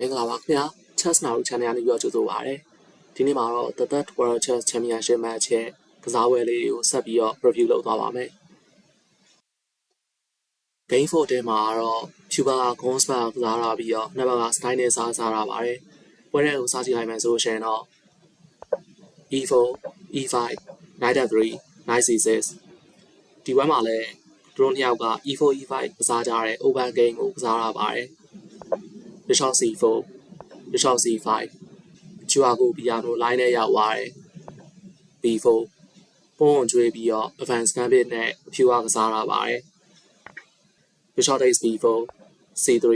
မင်္ဂလာပါခင်ဗျာ Chess Now Channel လေးပြောကြိုဆိုပါရစေဒီနေ့မှာတော့ The Third World Chess Championship match ရဲ့ကစားပွဲလေးတွေကိုဆက်ပြီးတော့ review လုပ်သွားပါမယ် Game 4တဲမှာတော့ Cuba က Gonspa ကစားတာပြီးတော့နှစ်ဘက်က style နဲ့စားစားတာပါတယ်ပွဲတဲ့ကိုစားကြည့်လိုက်မယ်ဆိုရှင်တော့ E4 E5 Knight F3 Knight C6 ဒီပွဲမှာလည်းသူတို့နှစ်ယောက်က E4 E5 ကစားကြတဲ့ open game ကိုကစားတာပါတယ် Bishop C4 Bishop C5 Chihuahua piano line နဲ့ရောက်သွားတယ် B4 ပုံအောင်ကျွေးပြီးတော့ advance gambit နဲ့အဖြူအကစားတာပါတယ် Bishop takes B4 C3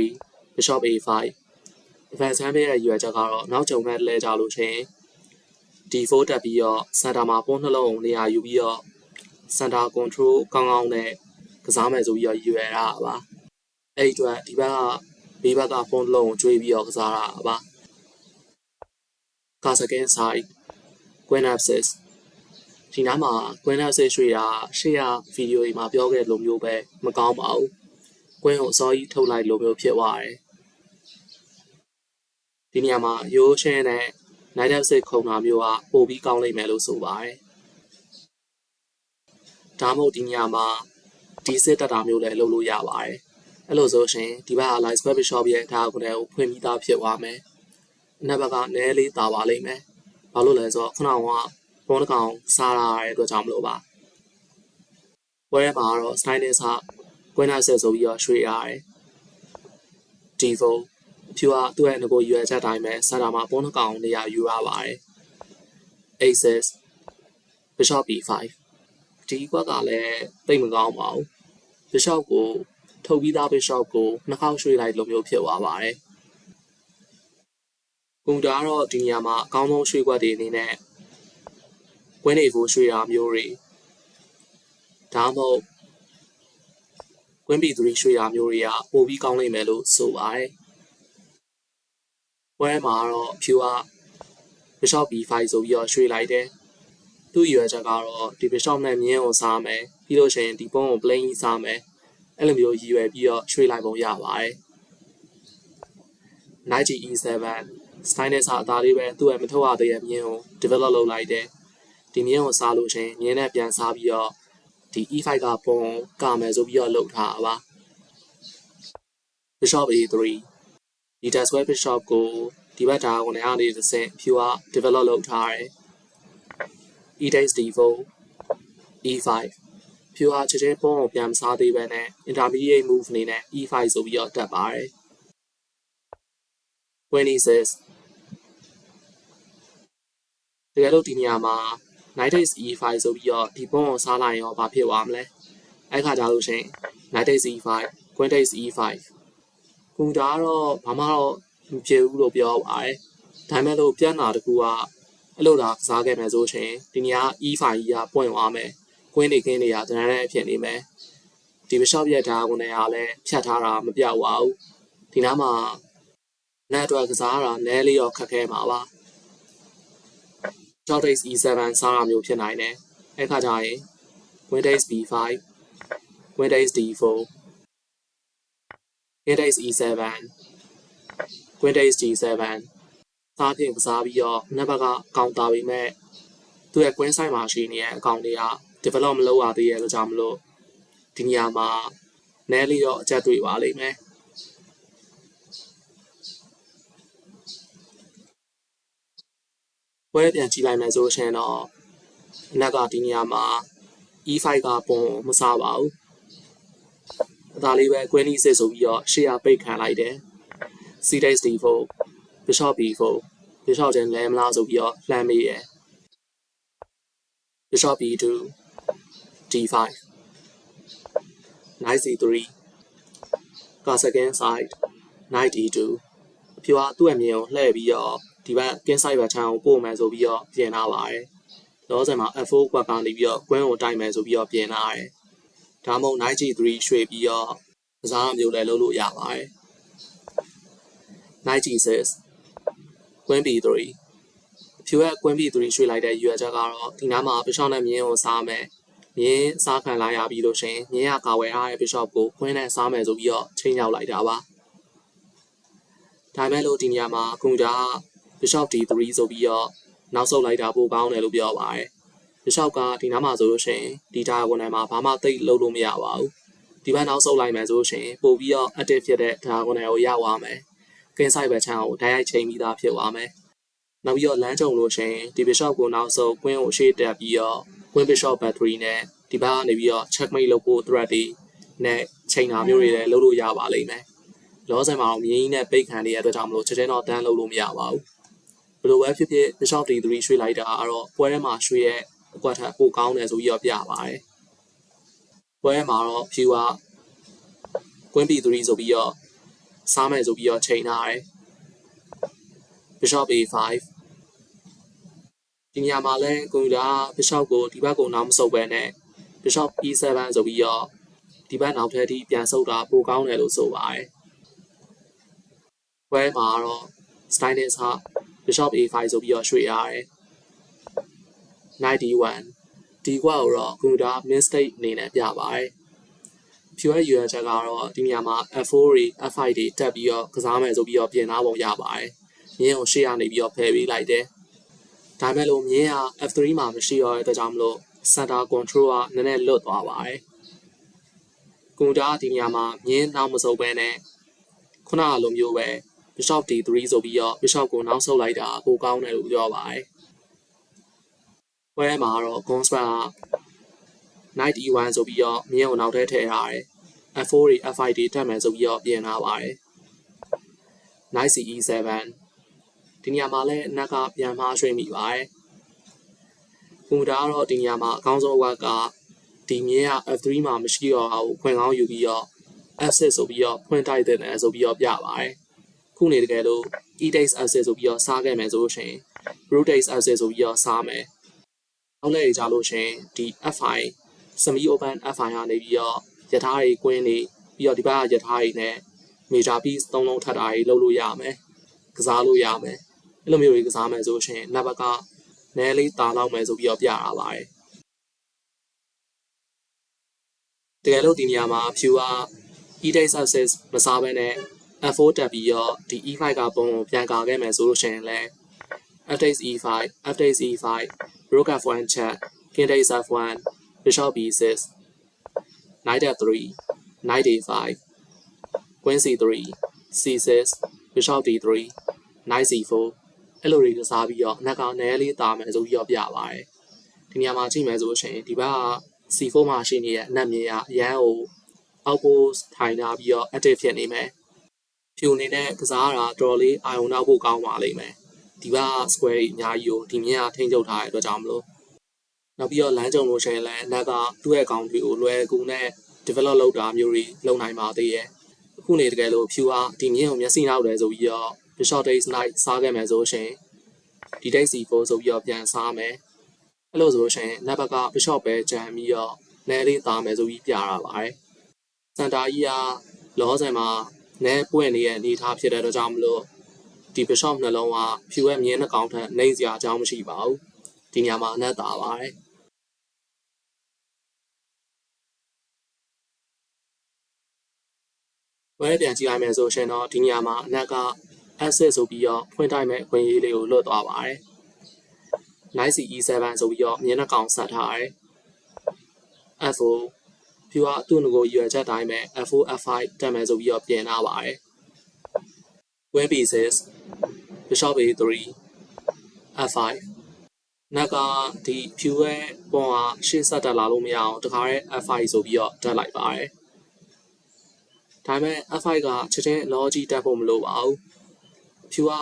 Bishop A5 advance gambit ရဲ့ရွယ်ချက်ကတော့နောက်ကျုံမဲ့လဲကြလို့ချင်း D4 တက်ပြီးတော့ center မှာပုံနှလုံးနေရာယူပြီးတော့ center control ကောင်းကောင်းနဲ့ကစားမယ်ဆိုပြီးတော့ရွယ်တာပါအဲ့ဒီအတွက်ဒီဘက်က ဘေးဘက်ကဖုန်းတစ်လုံးကိုကျွေးပြီးတော့ကစားတာပါကာစကင်ဆိုင် Gwen Absis ဒီနားမှာ Gwen Absis ရွှေတာရှေ့ရဗီဒီယိုတွေမှာပြောခဲ့လိုမျိုးပဲမကောင်းပါဘူး Gwen ကိုအစောကြီးထုတ်လိုက်လိုမျိုးဖြစ်သွားတယ်ဒီနေရာမှာရိုးရှင်းနဲ့ Night Absis ခုံတာမျိုးကပိုပြီးကောင်းလိမ့်မယ်လို့ဆိုပါတယ်ဒါမှမဟုတ်ဒီနေရာမှာဒီစစ်တက်တာမျိုးလည်းလုပ်လို့ရပါတယ် အဲ့လိုဆိုရှင်ဒီဘက်က live square bishop ရဲ့ဒါကိုလည်းဖွင့်ပြီးသားဖြစ်သွားမယ်အနောက်ဘက်ကနည်းလေးတာပါလိမ့်မယ်ဘာလို့လဲဆိုတော့ခုနကဘောတစ်ကောင်စားလာရတဲ့အတွက်ကြောင့်မလို့ပါပွဲထဲမှာတော့ style နဲ့စားကွင်းနာဆက်ဆိုပြီးတော့ရွှေ့ရတယ် D4 အဖြူကသူ့ရဲ့ငကိုရွယ်ချက်တိုင်းပဲစတာမှာဘောတစ်ကောင်နေရာယူရပါတယ် Aces Bishop B5 ဒီကွက်ကလည်းတိတ်မကောင်းပါဘူး Bishop ကို ထုတ်ပြီးသား Bishop ကိုနှစ်ခေါက်ရွှေ့လိုက်လိုမျိုးဖြစ်သွားပါတယ်။ကွန်တာကတော့ဒီနေရာမှာအကောင်းဆုံးရွှေ့ကွက်တွေအနေနဲ့ကွင်းတွေကိုရွှေ့တာမျိုးတွေဒါမှမဟုတ်ကွင်းပီ3ရွှေ့တာမျိုးတွေကပိုပြီးကောင်းလိမ့်မယ်လို့ဆိုပါတယ်။ပွဲမှာတော့ဖြူက Bishop B5 ဆိုပြီးတော့ရွှေ့လိုက်တယ်။သူ့ရွယ်ချက်ကတော့ဒီ Bishop နဲ့မြင်းကိုစားမယ်ပြီးလို့ရှိရင်ဒီပုံးကို plain ကြီးစားမယ် အဲ့လိုမျိုးရည်ရွယ်ပြီးတော့ရွှေ့လိုက်ပုံရပါတယ် Knight E7 style နဲ့စာအသားလေးပဲသူ့ရဲ့မထုတ်ရသေးတဲ့မြင်းကို develop လုပ်လိုက်တယ်ဒီမြင်းကိုစားလို့ရှင်မြင်းနဲ့ပြန်စားပြီးတော့ဒီ E5 ကပုံကမယ်ဆိုပြီးတော့လုပ်ထားတာပါ Bishop A3 ဒီ desk square bishop ကိုဒီဘက်ဒါကိုလည်းအားလေးတစ်ဆင့်ဖြူက develop လုပ်ထားတယ် E takes D4 E5 ဖြူဟာချက်ချင်းပုံကိုပြန်မစားသေးပဲနဲ့ intermediate move အနေနဲ့ E5 ဆိုပြီးတော့တက်ပါတယ်26တကယ်လို့ဒီနေရာမှာ knight takes E5 ဆိုပြီးတော့ဒီပုံကိုစားလိုက်ရင်ရောဘာဖြစ်သွားမလဲအဲ့ခါကြလို့ရှိရင် knight takes E5 queen takes E5 ကွန်တာကတော့ဘာမှတော့မဖြစ်ဘူးလို့ပြောပါတယ်ဒါပေမဲ့လို့ပြန်လာတကူကအဲ့လိုသာကစားခဲ့မယ်ဆိုရှင်ဒီနေရာ E5 ကြီးကပွင့်သွားမယ် ကွင်းနေခင်းနေရတန်းတန်းဖြစ်နေမယ်ဒီ bishop ရဲ့ဓာတ်ကိုလည်းအားလည်းဖြတ်ထားတာမပြောက်ပါဘူးဒီနားမှာလက်အတွက်ကစားတာနဲလေးရောခက်ခဲမှာပါ short days e7 စားတာမျိုးဖြစ်နိုင်တယ်အဲ့ခါကျရင် win days b5 win days d4 win days e7 win days d7 စားဖြင့်ကစားပြီးတော့နှစ်ဘက်ကကောင်တာပေမဲ့သူ့ရဲ့ queen side မှာရှိနေတဲ့အကောင်တွေက develop မလုပ်ရသေးရဲ့လို့ကြောင့်မလို့ဒီနေရာမှာနဲလေးတော့အကျက်တွေ့ပါလိမ့်မယ်ပွဲပြန်ကြည့်လိုက်မယ်ဆိုရှင်တော့အနက်ကဒီနေရာမှာ E5 ကပုံမစားပါဘူးအသာလေးပဲ queen e6 ဆိုပြီးတော့ရှေ့ရပိတ်ခံလိုက်တယ် C days d4 bishop b4 bishop ချင်းလဲမလားဆိုပြီးတော့လှမ်းမေးရယ် bishop b2 d5 knight c3 ka second side knight e2 အဖြူကသူ့အမြင်ကိုလှည့်ပြီးတော့ဒီဘက်က side ဘက်ချမ်းကိုပို့မယ်ဆိုပြီးတော့ပြင်လာပါတယ်လောဆယ်မှာ f4 ကွက်ကနေပြီးတော့ queen ကိုတိုက်မယ်ဆိုပြီးတော့ပြင်လာတယ်ဒါမှမဟုတ် knight g3 ရွှေ့ပြီးတော့ကစားမျိုးလည်းလုပ်လို့ရပါတယ် knight g6 queen b3 ဖြူရဲ့ queen b3 ရွှေ့လိုက်တဲ့ရွယ်ချက်ကတော့ဒီနားမှာ bishop နဲ့မြင်းကိုစားမယ် မြင်းစားခံလာရပြီးလို့ရှင်မြင်းရကာဝယ်ထားတဲ့ bishop ကို queen နဲ့စားမယ်ဆိုပြီးတော့ချိန်ရောက်လိုက်တာပါဒါပေမဲ့လို့ဒီနေရာမှာကွန်ပျူတာက bishop d3 ဆိုပြီးတော့နောက်ဆုတ်လိုက်တာပိုကောင်းတယ်လို့ပြောပါတယ် bishop ကဒီနားမှာဆိုလို့ရှိရင်ဒီ diagonal မှာဘာမှသိပ်လုပ်လို့မရပါဘူးဒီဘက်နောက်ဆုတ်လိုက်မယ်ဆိုလို့ရှိရင်ပို့ပြီးတော့ active ဖြစ်တဲ့ diagonal ကိုရောက်သွားမယ် king side ဘက်ချမ်းကိုတိုက်ရိုက်ချိန်ပြီးသားဖြစ်သွားမယ်နောက်ပြီးတော့လမ်းကြုံလို့ရှိရင်ဒီ bishop ကိုနောက်ဆုတ် queen ကိုရှေ့တက်ပြီးတော့ queen bishop battery နဲ့ဒီဘက်ကနေပြီးတော့ checkmate လုပ်ဖို့ threat တွေနဲ့ချိန်တာမျိုးတွေလည်းလုပ်လို့ရပါလိမ့်မယ်လောဆယ်မှာတော့မြင်းကြီးနဲ့ပိတ်ခံနေတဲ့အတွက်ကြောင့်မလို့ချက်ချင်းတော့တန်းလုပ်လို့မရပါဘူးဘယ်လိုပဲဖြစ်ဖြစ် bishop d3 ရွှေ့လိုက်တာကတော့ပွဲထဲမှာရွှေ့ရဲ့အကွက်ထက်ပိုကောင်းတယ်ဆိုပြီးတော့ပြပါတယ်ပွဲထဲမှာတော့ view က queen b3 ဆိုပြီးတော့စားမယ်ဆိုပြီးတော့ချိန်ထားတယ် bishop a5 ဒီနေရာမှာလဲကွန်ပျူတာ bishop ကိုဒီဘက်ကိုနောက်မဆုတ်ဘဲနဲ့ bishop e7 ဆိုပြီးတော့ဒီဘက်နောက်ထပ်ထိပြန်ဆုတ်တာပိုကောင်းတယ်လို့ဆိုပါတယ်ပွဲမှာတော့ stylist ဟာ bishop a5 ဆိုပြီးတော့ရွှေ့ရတယ် knight d1 ဒီကွာကိုတော့ကွန်ပျူတာ mistake အနေနဲ့ပြပါတယ်ဖြူရဲ့ရွယ်ချက်ကတော့ဒီနေရာမှာ f4 တွေ f5 တွေတက်ပြီးတော့ကစားမယ်ဆိုပြီးတော့ပြင်သားပုံရပါတယ်မြင်းကိုရှေ့ကနေပြီးတော့ဖယ်ပေးလိုက်တယ် ဒါမဲ့လို့မြင်းက f3 မှာမရှိရတဲ့အတွက်ကြောင့်မလို့ center control ကနည်းနည်းလွတ်သွားပါတယ်ကွန်ပျူတာဒီနေရာမှာမြင်းနောက်မစုပ်ပဲနဲ့ခုနကလိုမျိုးပဲ bishop d3 ဆိုပြီးတော့ bishop ကိုနောက်ဆုတ်လိုက်တာကိုကောင်းတယ်လို့ပြောပါတယ်။ပွဲမှာတော့ constant က knight e1 ဆိုပြီးတော့မြင်းကိုနောက်ထဲထည့်ထားတယ်။ f4 တွေ f5 တွေတက်မယ်ဆိုပြီးတော့ပြင်ထားပါတယ်။ knight ce7 ဒီနေရာမှာလည်းအနက်ကပြန်မှားရွှေ့မိပါတယ်။ကွန်ပျူတာကတော့ဒီနေရာမှာအကောင်းဆုံးဝက်ကဒီမြင်းက f3 မှာမရှိတော့အောင်ခွင်ကောင်းယူပြီးတော့ f6 ဆိုပြီးတော့ဖွင့်တိုက်တဲ့တယ်ဆိုပြီးတော့ပြပါတယ်။ခုနေတကယ်လို့ e-dax f6 ဆိုပြီးတော့စားခဲ့မယ်ဆိုလို့ရှိရင် root-dax f6 ဆိုပြီးတော့စားမယ်။နောက်လည်းကြလို့ရှိရင်ဒီ f5 semi open f5 ကနေပြီးတော့ယထာတွေကွင်းနေပြီးတော့ဒီဘက်ကယထာတွေနဲ့ major piece သုံးလုံးထပ်တာတွေလုပ်လို့ရမယ်။ကစားလို့ရမယ်။ အဲ့လိုမျိုးတွေကစားမယ်ဆိုရှင်နံပါတ်ကနဲလေးတာလောက်မယ်ဆိုပြီးတော့ပြတာပါတယ်။တကယ်လို့ဒီနေရာမှာဖြူက e-dax access မစားဘဲနဲ့ f4 တက်ပြီးတော့ဒီ e5 ကပုံကိုပြန်ကာခဲ့မယ်ဆိုလို့ရှိရင်လည်း f-dax e5 f-dax e5 rook f1 check king dax f1 bishop b6 knight f3 knight a5 queen c3 c6 bishop d3 knight c4 အဲ့လိုတွေကစားပြီးတော့အနက်ကနည်းလေးတာမယ်ဆိုပြီးတော့ပြပါတယ်ဒီနေရာမှာကြည့်မယ်ဆိုလို့ရှိရင်ဒီဘက်က C4 မှာရှိနေတဲ့အနက်မြင်ကအရန်ကိုအောက်ကိုထိုင်ထားပြီးတော့ active ဖြစ်နေမယ်ဖြူနေတဲ့ကစားတာတော်တော်လေးအာရုံနောက်ဖို့ကောင်းပါလိမ့်မယ်ဒီဘက square ကြီးအများကြီးကိုဒီမြင်ကထိန်းချုပ်ထားတဲ့အတွက်ကြောင့်မလို့နောက်ပြီးတော့လမ်းကြုံလို့ရှိရင်လည်းအနက်ကသူ့ရဲ့ကောင်တွေကိုလွယ်ကူနဲ့ develop လုပ်တာမျိုးတွေလုပ်နိုင်ပါသေးရဲ့အခုနေတကယ်လို့ဖြူကဒီမြင်ကိုမျက်စိနောက်တယ်ဆိုပြီးတော့ bishop days night စားခဲ့မယ်ဆိုရှင်ဒီ day c4 ဆိုပြီးတော့ပြန်စားမယ်အဲ့လိုဆိုလို့ရှိရင်နံပါတ်က bishop ပဲကြံပြီးတော့နဲလေးသားမယ်ဆိုပြီးပြတာပါတယ်စန်တာကြီးကလောဆယ်မှာနဲပွင့်နေတဲ့အနေအထားဖြစ်တဲ့အတွက်ကြောင့်မလို့ဒီ bishop နှလုံးကဖြူရဲ့မြင်းနှကောင်ထက်နှိမ့်စရာအကြောင်းမရှိပါဘူးဒီညမှာအနက်သားပါတယ်ဝဲပြန်ကြည့်လိုက်မယ်ဆိုရှင်တော့ဒီညမှာအနက်က asset ဆိုပြီးတော့ဖွင့်တိုက်မဲ့အခွင့်အရေးလေးကိုလွတ်သွားပါတယ် knight e7 ဆိုပြီးတော့မြင်းနှကောင်ဆက်ထားတယ် f4 ဖြူကသူ့ငကိုရွယ်ချက်တိုင်းပဲ f4 f5 တက်မယ်ဆိုပြီးတော့ပြင်ထားပါတယ် queen b6 bishop a3 f5 နက်ကဒီဖြူရဲ့ပုံကရှေ့ဆက်တက်လာလို့မရအောင်တခါရဲ f5 ဆိုပြီးတော့တက်လိုက်ပါတယ်ဒါပေမဲ့ f5 ကချက်ချင်းလောကြီးတက်ဖို့မလိုပါဘူး ဖြူက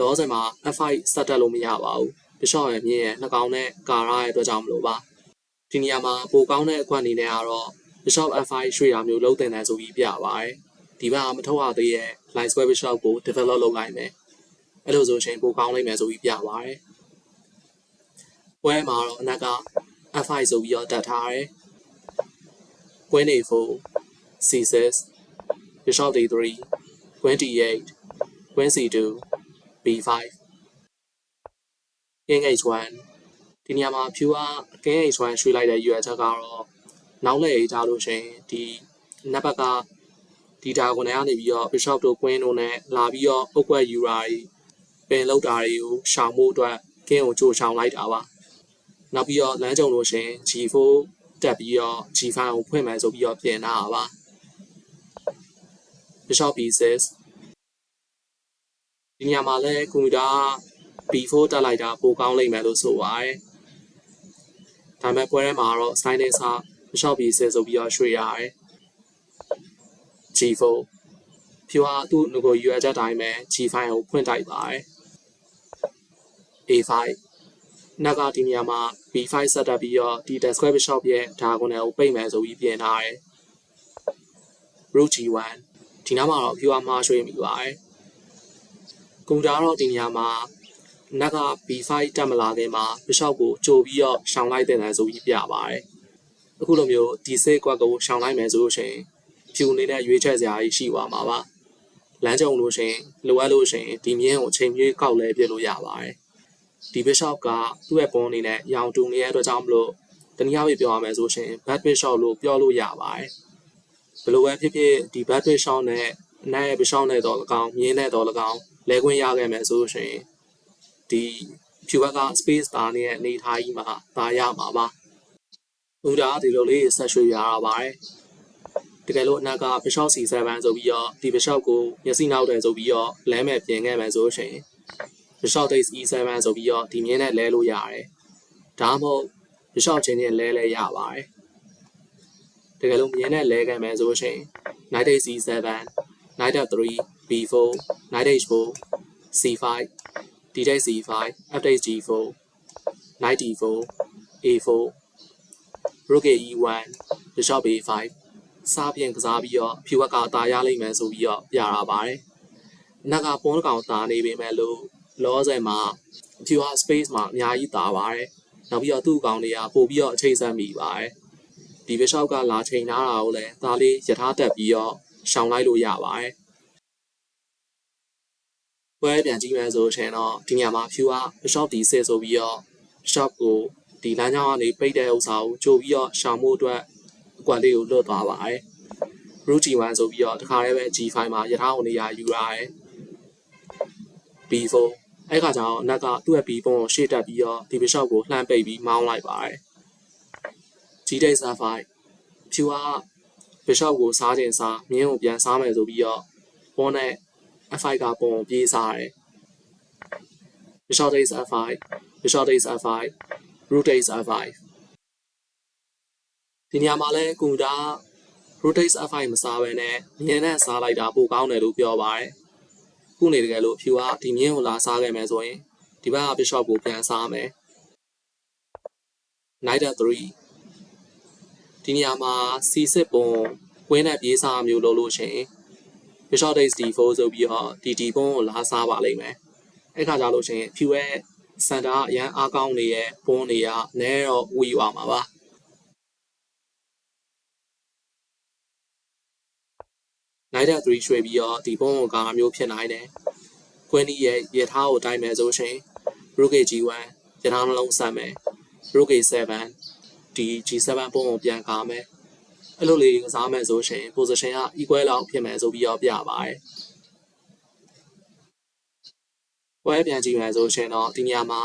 လောဆယ်မှာ F5 ဆက်တက်လို့မရပါဘူးတခြားရဲ့မြင်းရဲ့နှာခေါင်းနဲ့ကာရရဲ့အတွက်ကြောင့်မလို့ပါဒီနေရာမှာပိုကောင်းတဲ့အကွက်အနေနဲ့ကတော့တခြား F5 ရွှေရာမျိုးလုံးတင်တယ်ဆိုပြီးပြပါတယ်ဒီဘက်ကမထုတ်ရသေးရဲ့ line square bishop ကို develop လုပ်လိုက်မယ်အဲ့လိုဆိုရင်ပိုကောင်းလိမ့်မယ်ဆိုပြီးပြပါတယ်ပွဲမှာတော့အနက်က F5 ဆိုပြီးတော့တတ်ထားတယ်ကွင်းနေဖို့ C6 bishop d3 28 Quincy 2 B5 King H1 ဒီနေရာမှာ view အား King H1 ရွှေ့လိုက်တဲ့ရွယ်ချက်ကတော့နောက်လက်ရေးကြလို့ရှင်ဒီနံပါတ်ကဒီဒါဂွန်တွေကနေပြီးတော့ Bishop တို့ Queen တို့နဲ့လာပြီးတော့အုတ်ွက်ယူရာတွေပင်လောက်တာတွေကိုရှောင်ဖို့အတွက် King ကိုကြိုရှောင်လိုက်တာပါနောက်ပြီးတော့လမ်းကြုံလို့ရှင် G4 တက်ပြီးတော့ G5 ကိုဖွင့်မယ်ဆိုပြီးတော့ပြင်လာတာပါ Bishop B6 ဒီနေရာမှာလည်းကွန်ပျူတာ B4 တက်လိုက်တာပိုကောင်းလိမ့်မယ်လို့ဆိုပါတယ်။ဒါပေမဲ့ပွဲထဲမှာတော့ sign နဲ့စ bishop B6 ဆိုပြီးတော့ရွှေ့ရတယ်။ G4 ဖြူဟာသူ့ငကိုရွယ်ချက်တိုင်းပဲ G5 ကိုဖွင့်တိုက်ပါတယ်။ A5 နက်ကဒီနေရာမှာ B5 ဆက်တက်ပြီးတော့ဒီ the square bishop ရဲ့ diagonal ကိုပိတ်မယ်ဆိုပြီးပြင်ထားတယ်။ rook G1 ဒီနားမှာတော့ဖြူဟာမှားရွှေ့မိပါတယ်။ ကွန်ပျူတာကတော့ဒီနေရာမှာနက်က B5 တက်မလာခင်မှာ bishop ကိုကြိုပြီးတော့ရှောင်လိုက်တဲ့တယ်ဆိုပြီးပြပါတယ်။အခုလိုမျိုး D6 ကွက်ကိုရှောင်လိုက်မယ်ဆိုလို့ရှိရင်ဖြူအနေနဲ့ရွေးချယ်စရာကြီးရှိသွားမှာပါ။လမ်းကြုံလို့ရှိရင်လိုအပ်လို့ရှိရင်ဒီမြင်းကိုချိန်ပြေးကောက်လဲပြစ်လို့ရပါတယ်။ဒီ bishop ကသူ့ရဲ့ပုံအနေနဲ့ရောင်တူနေတဲ့အတွက်ကြောင့်မလို့တနည်းအားဖြင့်ပြောရမယ်ဆိုရှင် bad bishop လို့ပြောလို့ရပါတယ်။ဘယ်လိုပဲဖြစ်ဖြစ်ဒီ bad bishop နဲ့အနိုင်ရဲ့ bishop နဲ့တော့၎င်းမြင်းနဲ့တော့၎င်း လဲခွင့်ရခဲ့မယ်ဆိုရှင်ဒီဖြူဘက်က space သားနေတဲ့အနေထားကြီးမှာဒါရမှာပါ။ဥဒါဒီလိုလေးဆက်ရွှေ့ရတာပါတယ်။တကယ်လို့အနက်က bishop c7 ဆိုပြီးတော့ဒီ bishop ကိုမျက်စိနောက်တယ်ဆိုပြီးတော့လမ်းမဲ့ပြင်ခဲ့မယ်ဆိုရှင် bishop takes e7 ဆိုပြီးတော့ဒီမြင်းနဲ့လဲလို့ရတယ်။ဒါမှမဟုတ် bishop ချင်းချင်းလဲလဲရပါတယ်။တကယ်လို့မြင်းနဲ့လဲခဲ့မယ်ဆိုရှင် knight takes e7 knight f3 b4 knight h4 c5 d takes c5 f takes g4 knight d4 a4 rook e1 bishop a5 စားပြန်ကစားပြီးတော့ဖြူဘက်ကအသာရလိမ့်မယ်ဆိုပြီးတော့ပြတာပါတယ်။နက်ကပွန်းကောင်သာနေပေမဲ့လို့လောဆယ်မှာဖြူဟာ space မှာအများကြီးသာပါတယ်။နောက်ပြီးတော့သူ့ကောင်တွေကပို့ပြီးတော့အချိန်ဆက်မိပါတယ်။ဒီ bishop ကလာချိန်ထားတာကိုလည်းဒါလေးယထာတက်ပြီးတော့ရှောင်လိုက်လို့ရပါတယ်။ ပွဲပြန်ကြည့်မယ်ဆိုရှင်တော့ဒီညမှာဖြူက bishop d6 ဆိုပြီးတော့ shop ကိုဒီလမ်းကြောင်းကနေပိတ်တဲ့ဥစ္စာကိုကြိုပြီးတော့ရှောင်မှုအတွက်အကွက်လေးကိုလွတ်သွားပါတယ်။ root g1 ဆိုပြီးတော့တခါတည်းပဲ g5 မှာယထာကိုနေရာယူရတယ်။ b4 အဲ့ခါကျတော့နက်ကသူ့ရဲ့ b ပုံကိုရှေ့တက်ပြီးတော့ဒီ bishop ကိုလှမ်းပိတ်ပြီးမောင်းလိုက်ပါတယ်။ g takes f5 ဖြူက bishop ကိုစားခြင်းစားမြင်းကိုပြန်စားမယ်ဆိုပြီးတော့ပေါ်နဲ့ f5 ကပုံကိုပြေးစားတယ် bishop takes f5 bishop takes f5 rook takes f5 ဒီနေရာမှာလဲကွန်ပျူတာ rook takes f5 မစားဘဲနဲ့မြင်းနဲ့စားလိုက်တာပိုကောင်းတယ်လို့ပြောပါတယ်ခုနေတကယ်လို့ဖြူကဒီမြင်းကိုလာစားခဲ့မယ်ဆိုရင်ဒီဘက်က bishop ကိုပြန်စားမယ် knight f3 ဒီနေရာမှာ c6 ပုံကွင်းနဲ့ပြေးစားမျိုးလုပ်လို့ရှိရင် bishop takes d4 ဆိုပြီးတော့ဒီ d ပုံကိုလာစားပါလိမ့်မယ်အဲ့ခါကြလို့ရှိရင်ဖြူရဲ့စန်တာအရန်အားကောင်းနေရဲ့ပုံတွေကနဲတော့ဝီသွားမှာပါ night 3ရွှေ့ပြီးတော့ဒီပုံကိုကာမျိုးဖြစ်နိုင်တယ်ကွင်းဒီရဲ့ရထားကိုတိုင်းမယ်ဆိုရှင် rook g1 ရထားနှလုံးဆက်မယ် rook a7 ဒီ g7 ပုံကိုပြန်ကာမယ် အဲ့လိုလေးကစားမယ်ဆိုရှင် position က equal လောက်ဖြစ်မယ်ဆိုပြီးတော့ပြပါတယ်ပွဲပြန်ကြည့်မယ်ဆိုရှင်တော့ဒီနေရာမှာ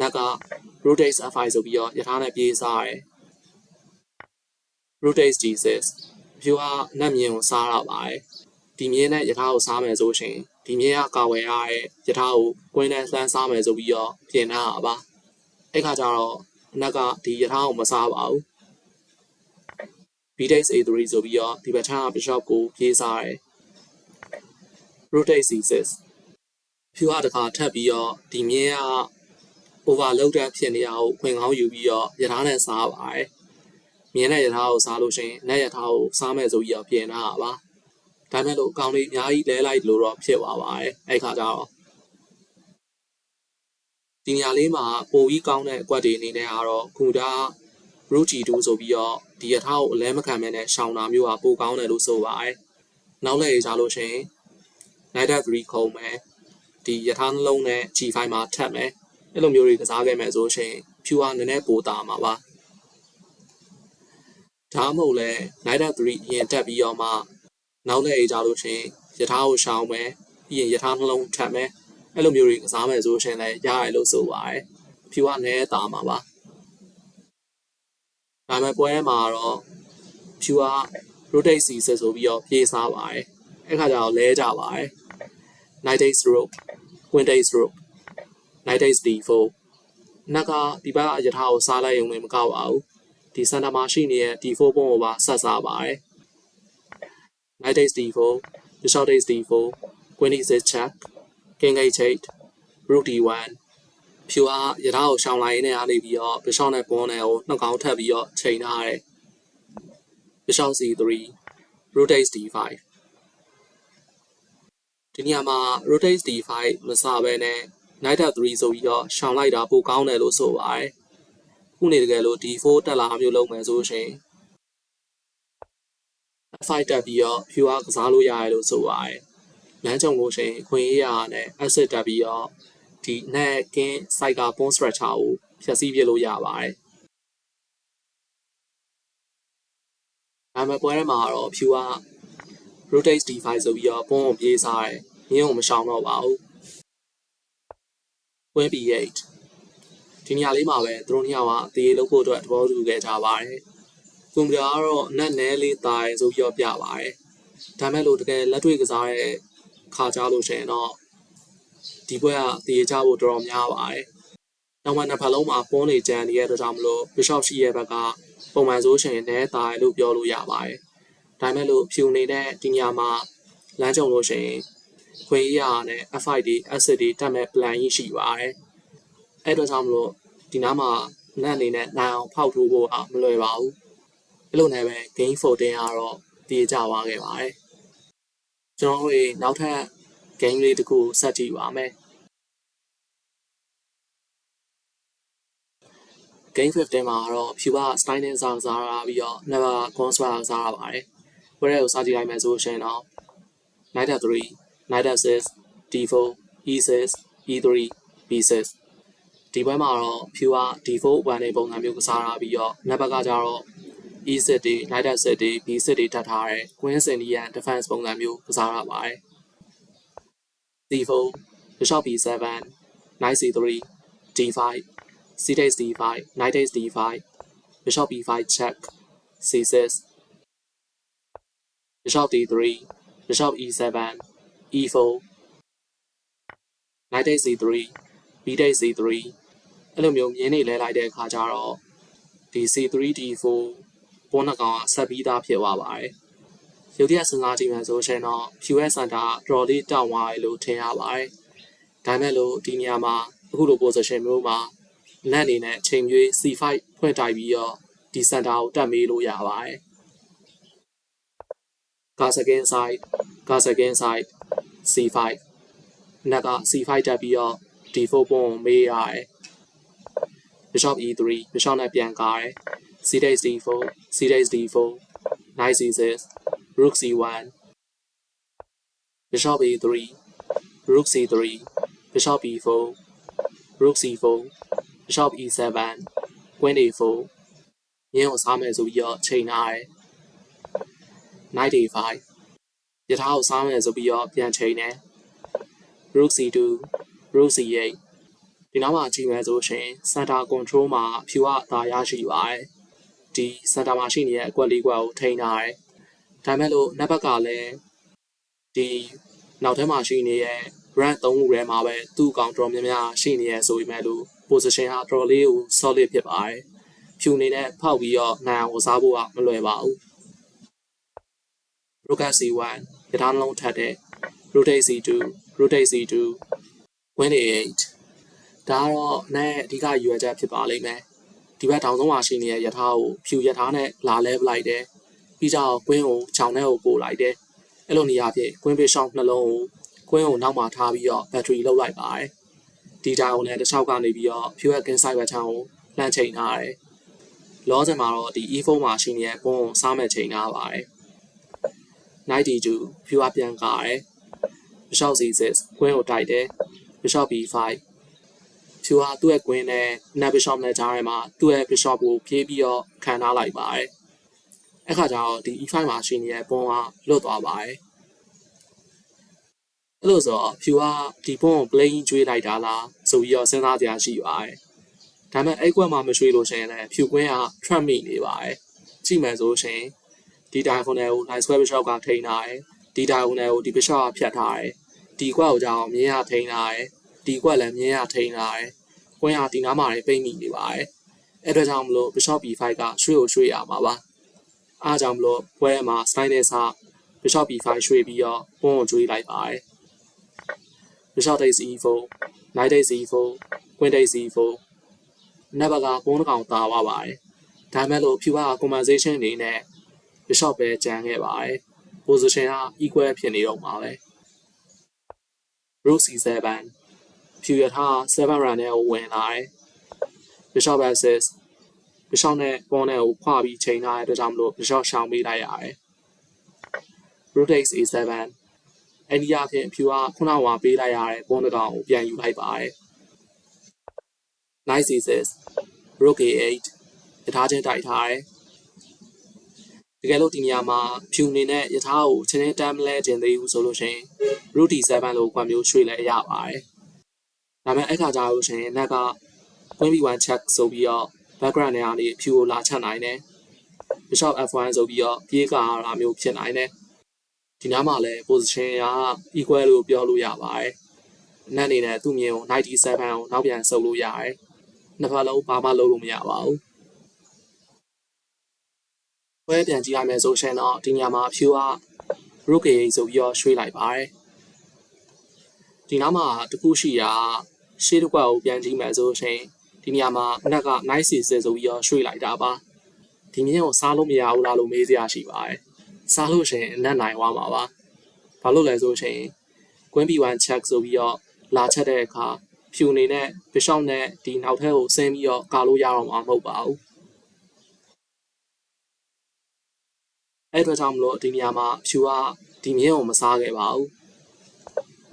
နက်က rotate f5 ဆိုပြီးတော့ရထားနဲ့ပြေးစားရတယ် rotate g6 ဖြူကနတ်မြင်းကိုစားတော့ပါတယ်ဒီမြင်းနဲ့ရထားကိုစားမယ်ဆိုရှင်ဒီမြင်းကကာဝယ်ရတဲ့ရထားကိုကွင်းနဲ့လှမ်းစားမယ်ဆိုပြီးတော့ပြင်ထားတာပါအဲ့ခါကျတော့နက်ကဒီရထားကိုမစားပါဘူး b-dates a3 ဆိုပြီးတော့ဒီဘက်ထပ် bishop ကိုပြေးစားတယ် rotate c6 ဖြူဟာတခါထပ်ပြီးတော့ဒီမြင်းက overload တက်ဖြစ်နေတာကိုခွင်ကောင်းယူပြီးတော့ရထားနဲ့စားပါတယ်မြင်းနဲ့ရထားကိုစားလို့ရှိရင်လက်ရထားကိုစားမယ်ဆိုပြီးတော့ပြင်ထားတာပါဒါမဲ့လို့အကောင်လေးအများကြီးလဲလိုက်လို့တော့ဖြစ်သွားပါတယ်အဲ့ခါကျတော့ဒီနေရာလေးမှာပိုပြီးကောင်းတဲ့အကွက်တွေအနေနဲ့ကတော့ခုဒါ root g2 ဆိုပြီးတော့ဒီရထားကိုအလဲမခံမဲနဲ့ရှောင်တာမျိုးကပိုကောင်းတယ်လို့ဆိုပါတယ်နောက်လည်းရလို့ရှိရင် knight f3 ခုံမယ်ဒီရထားနှလုံးနဲ့ g5 မှာထပ်မယ်အဲ့လိုမျိုးတွေကစားခဲ့မယ်ဆိုရှင်ဖြူဟာနည်းနည်းပိုတာမှာပါဒါမှမဟုတ်လဲ knight f3 အရင်တက်ပြီးတော့မှနောက်တဲ့အေးကြလို့ရှိရင်ယထာကိုရှောင်းမယ်ပြီးရင်ယထာနှလုံးထပ်မယ်အဲ့လိုမျိုးတွေကစားမယ်ဆိုရှင်လည်းရရလို့ဆိုပါတယ်ဖြူကနည်းတာမှာပါ ဒါပေမဲ့ပွဲမှာတော့ဖြူက rotate စီဆက်ဆိုပြီးတော့ပြေးစားပါတယ်အဲ့ခါကျတော့လဲကြပါတယ် night days rope wind days rope night days d4 နက်ကဒီဘက်ကယထာကိုစားလိုက်ရုံနဲ့မကောက်ပါဘူးဒီစင်တာမှာရှိနေတဲ့ d4 ပုံကိုပါဆက်စားပါတယ် night days d4 bishop days d4 queen d6 check king h8 rook d1 ဖြူအားယထာကိုရှောင်းလိုက်ရင်းနဲ့အားနေပြီးတော့ bishop နဲ့ pawn နဲ့ကိုနှစ်ကောင်ထပ်ပြီးတော့ချိန်ထားတယ် bishop c3 rotate d5 ဒီနေရာမှာ rotate d5 မစားဘဲနဲ့ knight f3 ဆိုပြီးတော့ရှောင်းလိုက်တာပိုကောင်းတယ်လို့ဆိုပါတယ်ခုနေတကယ်လို့ d4 တက်လာမျိုးလုပ်မယ်ဆိုရှင် f5 တက်ပြီးတော့ဖြူအားကစားလို့ရတယ်လို့ဆိုပါတယ်လမ်းကြုံလို့ရှင်ခွင့်ရရနဲ့ asset တက်ပြီးတော့ ဒီ net ကင်း site က pawn structure ကိုဖြည့်ဆည်းပြလို့ရပါတယ်ဒါပေမဲ့ပွဲထဲမှာတော့ဖြူက rotate d5 ဆိုပြီးတော့ပုံကိုပြေးစားတယ်။ရင်းကိုမရှောင်တော့ပါဘူး။ win b8 ဒီနေရာလေးမှာပဲသူတို့နှစ်ယောက်ကတေးလုပ်ဖို့အတွက်သဘောတူခဲ့ကြပါတယ်။ကွန်ပျူတာကတော့နက်နဲလေးတာရယ်ဆိုပြီးတော့ပြပါတယ်။ဒါမဲ့လို့တကယ်လက်တွေ့ကစားတဲ့ခါကြလို့ရှိရင်တော့ ဒီဘက်ကတေးကြဖို့တော်တော်များပါတယ်။နောက်မှနှစ်ဖက်လုံးမှာပွန်းနေကြံနေတဲ့အတွက်ကြောင့်မလို့ Bishop ရှိရဲ့ဘက်ကပုံမှန်ဆိုရှင်နဲတာရယ်လို့ပြောလို့ရပါတယ်။ဒါမဲ့လို့ဖြူနေတဲ့ဒီနေရာမှာလမ်းကြုံလို့ရှိရင်ခွေးရနဲ့ F5 တွေ acid တွေတက်မဲ့ plan ကြီးရှိပါတယ်။အဲ့တော့ကြောင့်မလို့ဒီနားမှာနတ်အနေနဲ့နိုင်အောင်ဖောက်ထိုးဖို့မလွယ်ပါဘူး။အဲ့လိုနဲ့ပဲ game 14ကတော့တည်ကြသွားခဲ့ပါတယ်။ကျွန်တော်တို့နောက်ထပ် game လေးတစ်ခုဆက်ကြည့်ပါမယ်။ game 15မှာတော့ ဖြူက style နဲ့စားစားရပြီးတော့ never console စားရပါတယ်။ဘယ်လိုစားကြည့်လိုက်မယ်ဆိုရှင်တော့ knight f3 knight f6 d4 e6 e3 b6 ဒီဘက်မှာတော့ဖြူက d4 1နေပုံစံမျိုးကစားရပြီးတော့နံပါတ်ကကြတော့ e6 တွေ knight f6 တွေ b6 တွေထပ်ထားတဲ့ queen indian defense ပုံစံမျိုးကစားရပါတယ် d4 bishop b7 knight c3 d5 c takes d5 knight takes d5 bishop b5 check c6 bishop d3 bishop e7 e4 knight takes c3 b takes c3 အဲ့လိုမျိုးမြင်းနေလဲလိုက်တဲ့အခါကျတော့ဒီ c3 d4 ပေါ်နှကောင်ကဆက်ပြီးသားဖြစ်သွားပါတယ် ရုပ်တရားစဉ်းစားကြည့်မှဆိုရှင်တော့ PUS center တော်လေးတောင်းသွားတယ်လို့ထင်ရပါတယ်ဒါမဲ့လို့ဒီနေရာမှာအခုလို position မျိုးမှာလက်အနေနဲ့ချိန်ရွေး C5 ဖွင့်တိုက်ပြီးတော့ဒီ center ကိုတက်မေးလို့ရပါတယ်ကာ second side ကာ second side C5 နက်က C5 တက်ပြီးတော့ D4 ပုံကိုမေးရတယ် Bishop E3 Bishop နဲ့ပြန်ကားတယ် C takes D4 C takes D4 Knight C6 Rook C1 Bishop A3 Rook C3 Bishop B4 Rook C4 Bishop E7 Queen A4 ညင်းကိုစားမယ်ဆိုပြီးတော့ချိန်ထားတယ် Knight A5 ယထာကိုစားမယ်ဆိုပြီးတော့ပြန်ချိန်တယ် Rook C2 Rook C8 ဒီနောက်မှာကြည့်မယ်ဆိုရှင် center control မှာဖြူအသာရရှိပါတယ်ဒီ center မှာရှိနေတဲ့အကွက်လေးကွက်ကိုထိန်းထားတယ် ဒါမဲ့လို့နံပါတ်ကလည်းဒီနောက်ထဲမှာရှိနေတဲ့ brand 3ခုထဲမှာပဲသူ့ကောင်တော်များများရှိနေရဆိုပေမဲ့လို့ position ဟာတော်လေးကို solid ဖြစ်ပါတယ်ဖြူနေနဲ့ဖောက်ပြီးတော့နိုင်အောင်စားဖို့ကမလွယ်ပါဘူး rocket c1 ရထားနှလုံးထပ်တဲ့ rotate c2 rotate c2 win a8 ဒါကတော့နဲ့အဓိကရွယ်ချက်ဖြစ်ပါလိမ့်မယ်ဒီဘက်တောင်ဆုံးမှာရှိနေတဲ့ယထာကိုဖြူယထာနဲ့လာလဲပလိုက်တယ် ပြီးကြတော့ကွင်းကိုခြောင်ထဲကိုပို့လိုက်တယ်အဲ့လိုနေရာဖြစ်ကွင်းပေးရှောင်းနှလုံးကိုကွင်းကိုနောက်မှာထားပြီးတော့ဘက်ထရီလုတ်လိုက်ပါတယ်ဒီတိုင်ကိုလည်းတစ်ချောက်ကနေပြီးတော့ဖြူရဲ့ကင်းဆိုင်ဘက်ချောင်းကိုလှမ်းချိန်ထားတယ်လောဆယ်မှာတော့ဒီ E4 မှာရှိနေတဲ့ကွင်းကိုစားမဲ့ချိန်ထားပါတယ်92ဖြူအပြန်ကားတယ် Bishop C6 ကွင်းကိုတိုက်တယ် Bishop B5 ဖြူဟာသူ့ရဲ့ကွင်းနဲ့ Knight Bishop နဲ့ကြားထဲမှာသူ့ရဲ့ Bishop ကိုပြေးပြီးတော့ခံထားလိုက်ပါတယ် အဲ့ခါကျတော့ဒီ E5 မှာရှိနေတဲ့ပွန်းကလွတ်သွားပါတယ်အဲ့လိုဆိုတော့ဖြူကဒီပွန်းကို playing ကျွေးလိုက်တာလားဆိုပြီးတော့စဉ်းစားကြရရှိပါတယ်ဒါပေမဲ့အဲ့ကွက်မှာမရွှေ့လို့ရှိရင်လည်းဖြူကွင်းက trap မိနေပါတယ်ကြည့်မယ်ဆိုရှင်ဒီ diagonal ကို line square bishop ကထိန်းထားတယ်ဒီ diagonal ကိုဒီ bishop ကဖြတ်ထားတယ်ဒီကွက်ကိုကြောင်မြင်းရထိန်းထားတယ်ဒီကွက်လည်းမြင်းရထိန်းထားတယ်ကွင်းကဒီနားမှာလည်းပိတ်မိနေပါတယ်အဲ့အတွက်ကြောင့်မလို့ bishop b5 ကရွှေ့ကိုရွှေ့ရမှာပါ အားကြောင့်မလို့ပွဲမှာ slide နဲ့စ bishop b5 ရွှေ့ပြီးတော့ပွန်းကိုကျွေးလိုက်ပါတယ် bishop takes e4 knight takes e4 queen takes e4 နံပါတ်ကပုံးတစ်ကောင်တာသွားပါတယ်ဒါမဲ့လို့ဖြူက compensation အနေနဲ့ bishop ပဲကျန်ခဲ့ပါတယ် position က equal ဖြစ်နေတော့မှာပဲ rook c7 ဖြူရထား7 run နဲ့ဝင်လာတယ် bishop f6 bishop နဲ့ pawn နဲ့ကိုခွာပြီးချိန်ထားတဲ့အတွက်ကြောင့်မလို့ bishop ရှောင်ပေးလိုက်ရတယ် rook takes a7 အဲ့ဒီအဖြစ်ဖြူကခုနကပေးလိုက်ရတဲ့ pawn တစ်ကောင်ကိုပြန်ယူလိုက်ပါတယ် knight c6 rook a8 ယထာချင်းတိုက်ထားတယ်တကယ်လို့ဒီနေရာမှာဖြူနေနဲ့ယထာကိုချင်းချင်းတမ်းမလဲခြင်းသေးဘူးဆိုလို့ရှိရင် rook d7 လို့ကွန်မျိုးရွှေ့လဲရပါတယ်ဒါပေမဲ့အဲ့ခါကျလို့ရှိရင်နက်က queen b1 check ဆိုပြီးတော့ background နဲ့ကနေဖြူကိုလာချက်နိုင်တယ် bishop f1 ဆိုပြီးတော့ပြေးကာတာမျိုးဖြစ်နိုင်တယ်ဒီနားမှာလည်း position က equal လို့ပြောလို့ရပါတယ်နက်အနေနဲ့သူ့မြင်ကို97ကိုနောက်ပြန်ဆုပ်လို့ရတယ်နှစ်ဖက်လုံးဘာမှလုပ်လို့မရပါဘူးဘွဲပြန်ကြည့်ရမယ်ဆိုရှင်တော့ဒီနေရာမှာဖြူက rook a ဆိုပြီးတော့ရွှေ့လိုက်ပါတယ်ဒီနားမှာတခုရှိရာရှေ့တစ်ခွက်ကိုပြန်ကြည့်မယ်ဆိုရှင် ဒီနေရာမှာအနက်က nice စီဆိုပြီးတော့ရွှေ့လိုက်တာပါဒီမြင်းကိုစားလို့မရဘူးလားလို့မေးစရာရှိပါတယ်စားလို့ရှင်အနက်နိုင်သွားမှာပါဘာလို့လဲဆိုရှင် queen b1 check ဆိုပြီးတော့လာချက်တဲ့အခါဖြူအနေနဲ့ bishop နဲ့ဒီနောက်ထပ်ကိုဆင်းပြီးတော့ကာလို့ရတော့မှာမဟုတ်ပါဘူးအဲ့အတွက်ကြောင့်မလို့ဒီနေရာမှာဖြူကဒီမြင်းကိုမစားခဲ့ပါဘူး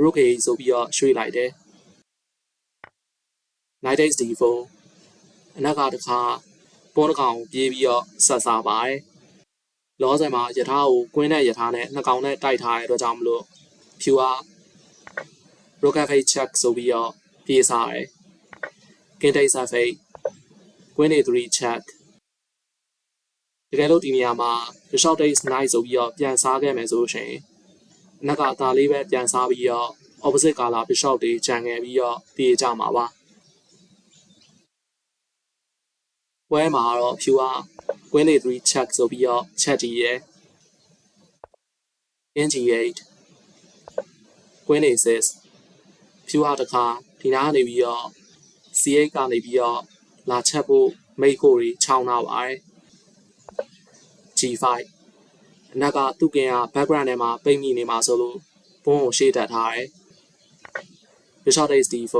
rook a ဆိုပြီးတော့ရွှေ့လိုက်တယ် knight takes d4 အနောက်ကတခါပေါ်တစ်ကောင်ပြေးပြီးတော့ဆက်စားပါတယ်လောဆယ်မှာယထာကိုကွင်းနဲ့ယထာနဲ့နှစ်ကောင်နဲ့တိုက်ထားတဲ့အတွက်ကြောင့်မလို့ဖြူက rook f8 check ဆိုပြီးတော့ပြေးစားတယ် king takes f8 queen a3 check တကယ်လို့ဒီနေရာမှာ bishop takes knight ဆိုပြီးတော့ပြန်စားခဲ့မယ်ဆိုလို့ရှိရင်အနောက်ကသားလေးပဲပြန်စားပြီးတော့ opposite color bishop တွေခြံခဲ့ပြီးတော့ပြေးကြမှာပါ ပွဲမှာတော့ဖြူက queen a3 check ဆိုပြီးတော့ check ကြည့်ရယ် king g8 queen a6 ဖြူဟာတခါဒီနားနေပြီးတော့ c8 ကနေပြီးတော့လာချက်ဖို့မိတ်ဖို့ကြီးခြောင်းလာပါတယ် g5 အနက်ကသူ့ကင်က background ထဲမှာပိတ်မိနေမှာဆိုလို့ဘုံကိုရှေ့တက်ထားတယ် bishop takes d4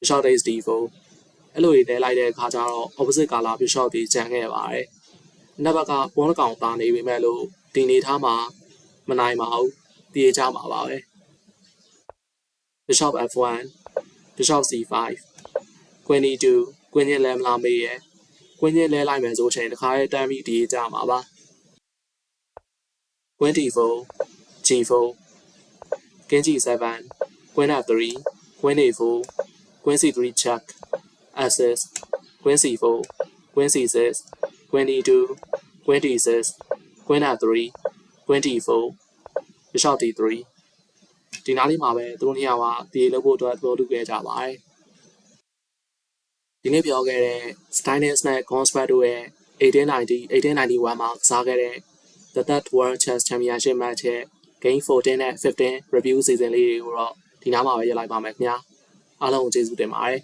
bishop takes d4 အဲ့လိုတွေလဲလိုက်တဲ့အခါကျတော့ opposite color bishop တွေကျန်ခဲ့ပါတယ်။နှစ်ဘက်ကဘုံတစ်ကောင်တာနေပေမဲ့လို့ဒီနေထားမှာမနိုင်ပါဘူး။ပြေးကြမှာပါပဲ။ bishop f1 bishop c5 queen e2 queen ချင်းလဲမလားမေးရယ် queen ချင်းလဲလိုက်မယ်ဆိုချိန်တခါရဲတန်းပြီးဒီကြမှာပါ queen d4 g4 king g7 queen f3 queen a4 queen c3 check access queen c4 queen c6 queen d2 queen d6 queen f3 queen d4 bishop d3 ဒီနားလေးမှာပဲသူတို့နှစ်ယောက်ကပြေလို့ဖို့အတွက်ပြောတူခဲ့ကြပါတယ်ဒီနေ့ပြောခဲ့တဲ့ Stylus နဲ့ Gonspad တို့ရဲ့1890 1891မှာကစားခဲ့တဲ့ The Third World Chess Championship match ရဲ့ Game 14နဲ့15 review season လေးတွေကိုတော့ဒီနားမှာပဲရလိုက်ပါမယ်ခင်ဗျာအားလုံးကိုကျေးဇူးတင်ပါတယ်